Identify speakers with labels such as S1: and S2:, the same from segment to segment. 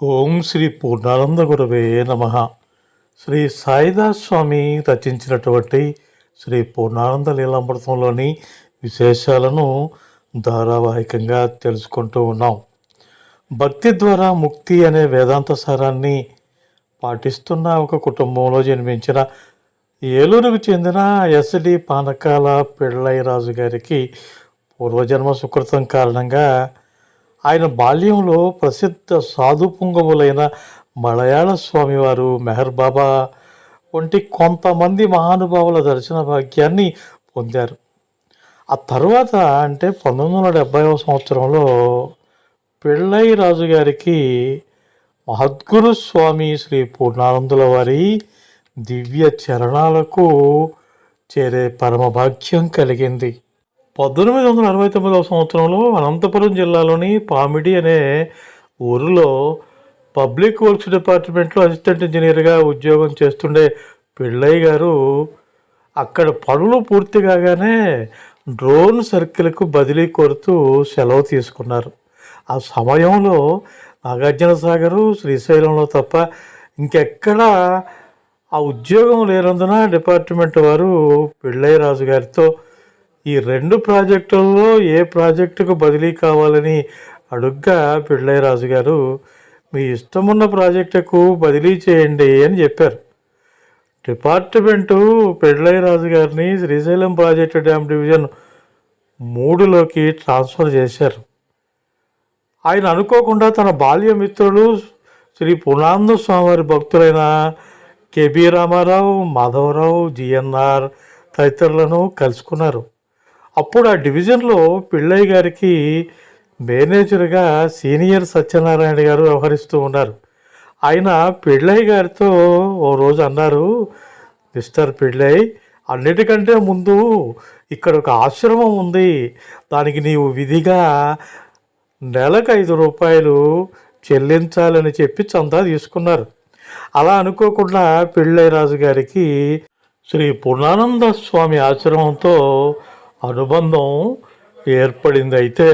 S1: ఓం శ్రీ పూర్ణానంద గురవే నమ. శ్రీ సాయిదాస్ స్వామి రచించినటువంటి శ్రీ పూర్ణానంద లీలామృతంలోని విశేషాలను ధారావాహికంగా తెలుసుకుంటూ ఉన్నాం. భక్తి ద్వారా ముక్తి అనే వేదాంత సారాన్ని పాటిస్తున్న ఒక కుటుంబంలో జన్మించిన ఏలూరుకు చెందిన ఎస్డి పానకాల పిళ్ళయ్య రాజు గారికి పూర్వజన్మ సుకృతం కారణంగా ఆయన బాల్యంలో ప్రసిద్ధ సాధు పుంగములైన మలయాళ స్వామివారు మెహర్ బాబా వంటి కొంతమంది మహానుభావుల దర్శన భాగ్యాన్ని పొందారు. ఆ తర్వాత అంటే పంతొమ్మిది వందల డెబ్భైవ సంవత్సరంలో పెళ్ళై రాజు గారికి మహద్గురు స్వామి శ్రీ పూర్ణానందుల వారి దివ్య చరణాలకు చేరే పరమ భాగ్యం కలిగింది. పద్దెనిమిది వందల అరవై తొమ్మిదవ సంవత్సరంలో అనంతపురం జిల్లాలోని పామిడి అనే ఊరిలో పబ్లిక్ వర్క్స్ డిపార్ట్మెంట్లో అసిస్టెంట్ ఇంజనీర్గా ఉద్యోగం చేస్తుండే పిళ్ళయ్య గారు అక్కడ పనులు పూర్తి కాగానే డ్రోన్ సర్కిల్కు బదిలీ కోరుతూ సెలవు తీసుకున్నారు. ఆ సమయంలో నాగార్జున సాగరు శ్రీశైలంలో తప్ప ఇంకెక్కడా ఆ ఉద్యోగం లేనందున డిపార్ట్మెంట్ వారు పిళ్ళయ్య రాజు గారితో ఈ రెండు ప్రాజెక్టుల్లో ఏ ప్రాజెక్టుకు బదిలీ కావాలని అడుగ్గా పిళ్ళయ్యరాజు గారు మీ ఇష్టమున్న ప్రాజెక్టుకు బదిలీ చేయండి అని చెప్పారు. డిపార్ట్మెంటు పెళ్ళయ్యరాజు గారిని శ్రీశైలం ప్రాజెక్టు డ్యామ్ డివిజన్ మూడులోకి ట్రాన్స్ఫర్ చేశారు. ఆయన అనుకోకుండా తన బాల్య మిత్రులు శ్రీ పునాంద స్వామివారి భక్తులైన కేబి రామారావు మాధవరావు జిఎన్ఆర్ తదితరులను కలుసుకున్నారు. అప్పుడు ఆ డివిజన్లో పిళ్ళయ్య గారికి మేనేజర్గా సీనియర్ సత్యనారాయణ గారు వ్యవహరిస్తూ ఉన్నారు. ఆయన పిళ్ళయ్య గారితో ఓ రోజు అన్నారు మిస్టర్ పిళ్ళయ్య అన్నిటికంటే ముందు ఇక్కడ ఒక ఆశ్రమం ఉంది. దానికి నీవు విధిగా నెలకు ఐదు రూపాయలు చెల్లించాలని చెప్పి చందా తీసుకున్నారు. అలా అనుకోకుండా పిళ్ళయ్య రాజు గారికి శ్రీ పూర్ణానంద స్వామి ఆశ్రమంతో అనుబంధం ఏర్పడింది అయితే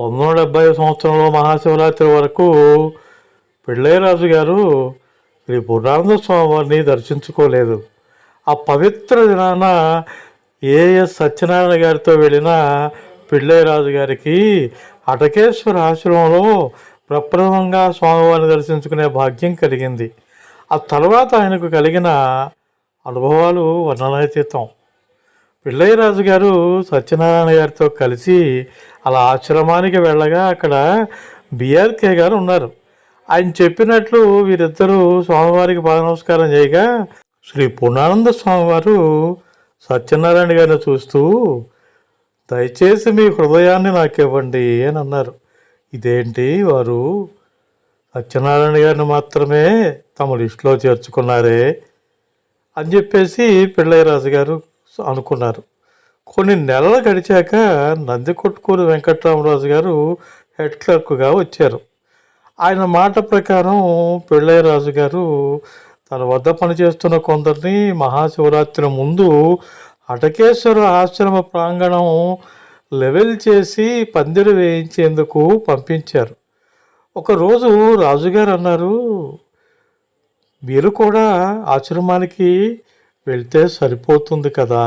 S1: పంతొమ్మిది వందల డెబ్బై సంవత్సరంలో మహాశివరాత్రి వరకు పిళ్ళయ్యరాజు గారు శ్రీ పూర్ణానంద స్వామి వారిని దర్శించుకోలేదు. ఆ పవిత్ర దినాన ఏఎస్ సత్యనారాయణ గారితో వెళ్ళిన పిళ్ళయ్యరాజు గారికి అటకేశ్వర ఆశ్రమంలో ప్రప్రథమంగా స్వామివారిని దర్శించుకునే భాగ్యం కలిగింది. ఆ తర్వాత ఆయనకు కలిగిన అనుభవాలు వర్ణనాతీతం. పిళ్ళయ్యరాజు గారు సత్యనారాయణ గారితో కలిసి అలా ఆశ్రమానికి వెళ్ళగా అక్కడ బిఆర్కే గారు ఉన్నారు. ఆయన చెప్పినట్లు వీరిద్దరూ స్వామివారికి పాదనమస్కారం చేయగా శ్రీ పూర్ణానంద స్వామివారు సత్యనారాయణ గారిని చూస్తూ దయచేసి మీ హృదయాన్ని నాకు ఇవ్వండి అని అన్నారు. ఇదేంటి వారు? సత్యనారాయణ గారిని మాత్రమే తమ లిస్టులో చేర్చుకున్నారే అని చెప్పేసి పిళ్ళయ్యరాజు గారు అనుకున్నారు. కొన్ని నెలలు గడిచాక నందికొట్కూరు వెంకట్రామరాజు గారు హెడ్ క్లర్క్గా వచ్చారు. ఆయన మాట ప్రకారం పెళ్ళయ్యరాజు గారు తన వద్ద పనిచేస్తున్న కొందరిని మహాశివరాత్రి ముందు అటకేశ్వర ఆశ్రమ ప్రాంగణం లెవెల్ చేసి పందిరి వేయించేందుకు పంపించారు. ఒకరోజు రాజుగారు అన్నారు మీరు కూడా ఆశ్రమానికి వెళ్తే సరిపోతుంది కదా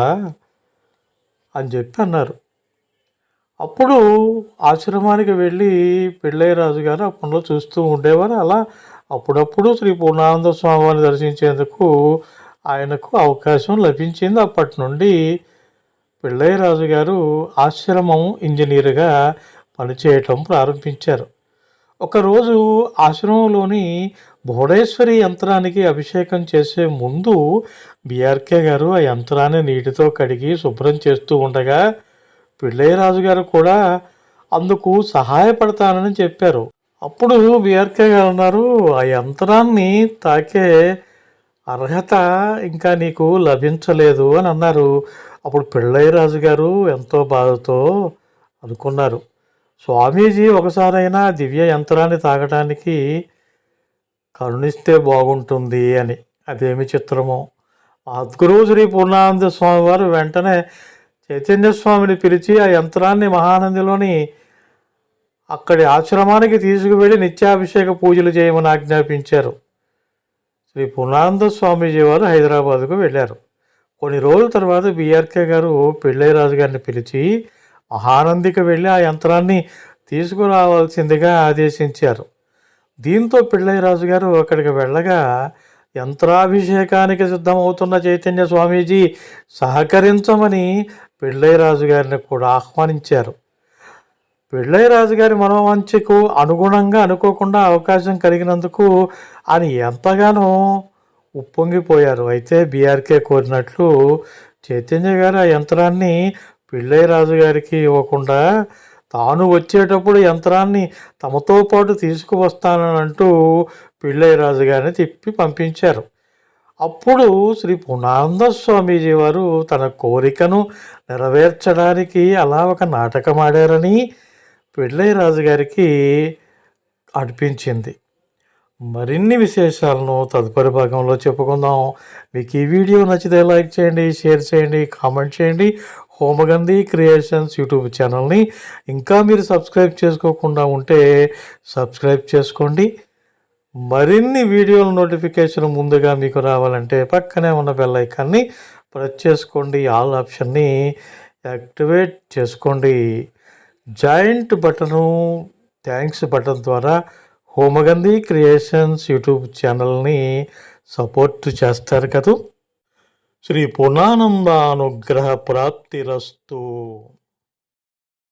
S1: అని చెప్పి అన్నారు. అప్పుడు ఆశ్రమానికి వెళ్ళి పెళ్ళయ్య రాజు గారు ఆ చూస్తూ ఉండేవారు. అలా అప్పుడప్పుడు శ్రీ పూర్ణానంద స్వామివారిని దర్శించేందుకు ఆయనకు అవకాశం లభించింది. అప్పటి నుండి పిళ్ళయ్యరాజు గారు ఆశ్రమం ఇంజనీర్గా పనిచేయటం ప్రారంభించారు. ఒకరోజు ఆశ్రమంలోని భువనేశ్వరి యంత్రానికి అభిషేకం చేసే ముందు బిఆర్కే గారు ఆ యంత్రాన్ని నీటితో కడిగి శుభ్రం చేస్తూ ఉండగా పిళ్ళయ్యరాజు గారు కూడా అందుకు సహాయపడతానని చెప్పారు. అప్పుడు బిఆర్కే గారు అన్నారు ఆ యంత్రాన్ని తాకే అర్హత ఇంకా నీకు లభించలేదు అని అన్నారు. అప్పుడు పిళ్ళయ్యరాజు గారు ఎంతో బాధతో అనుకున్నారు. స్వామీజీ ఒకసారైనా దివ్య యంత్రాన్ని తాగటానికి కరుణిస్తే బాగుంటుంది అని. అదేమి చిత్రమో? మహద్గురువు శ్రీ పూర్ణానంద స్వామి వారు వెంటనే చైతన్య స్వామిని పిలిచి ఆ యంత్రాన్ని మహానందిలోని అక్కడి ఆశ్రమానికి తీసుకువెళ్ళి నిత్యాభిషేక పూజలు చేయమని ఆజ్ఞాపించారు. శ్రీ పూర్ణానంద స్వామీజీ వారు హైదరాబాద్కు వెళ్ళారు. కొన్ని రోజుల తర్వాత బిఆర్కే గారు పెళ్ళైరాజు గారిని పిలిచి మహానందికి వెళ్ళి ఆ యంత్రాన్ని తీసుకురావాల్సిందిగా ఆదేశించారు. దీంతో పిళ్ళైరాజు గారు అక్కడికి వెళ్ళగా యంత్రాభిషేకానికి సిద్ధమవుతున్న చైతన్య స్వామీజీ సహకరించమని పిళ్ళైరాజు గారిని కూడా ఆహ్వానించారు. పిళ్ళైరాజు గారి మనోవంచకు అనుగుణంగా అనుకోకుండా అవకాశం కలిగినందుకు ఆయన ఎంతగానో ఉప్పొంగిపోయారు. అయితే బీఆర్కే కోరినట్లు చైతన్య గారు ఆ యంత్రాన్ని పిళ్ళైరాజు గారికి ఇవ్వకుండా తాను వచ్చేటప్పుడు యంత్రాన్ని తమతో పాటు తీసుకువస్తానని అంటూ పిళ్ళైరాజు గారిని తిప్పి పంపించారు. అప్పుడు శ్రీ పునానంద స్వామీజీ వారు తన కోరికను నెరవేర్చడానికి అలా ఒక నాటకం ఆడారని పిళ్ళైరాజు గారికి అనిపించింది. మరిన్ని విశేషాలను తదుపరి భాగంలో చెప్పుకుందాం. మీకు ఈ వీడియో నచ్చితే లైక్ చేయండి షేర్ చేయండి కామెంట్ చేయండి. హోమగంధి క్రియేషన్స్ యూట్యూబ్ ఛానల్ని. ఇంకా మీరు సబ్స్క్రైబ్ చేసుకోకుండా ఉంటే సబ్స్క్రైబ్ చేసుకోండి. మరిన్ని వీడియోల నోటిఫికేషన్ ముందుగా మీకు రావాలంటే పక్కనే ఉన్న బెల్ ఐకాన్ని ప్రెస్ చేసుకోండి. ఆల్ ఆప్షన్ని యాక్టివేట్ చేసుకోండి. జాయింట్ బటను థ్యాంక్స్ బటన్ ద్వారా హోమగంధి క్రియేషన్స్ యూట్యూబ్ ఛానల్ని సపోర్ట్ చేస్తారు కదా. శ్రీ పూర్ణానంద అనుగ్రహ ప్రాప్తిరస్తు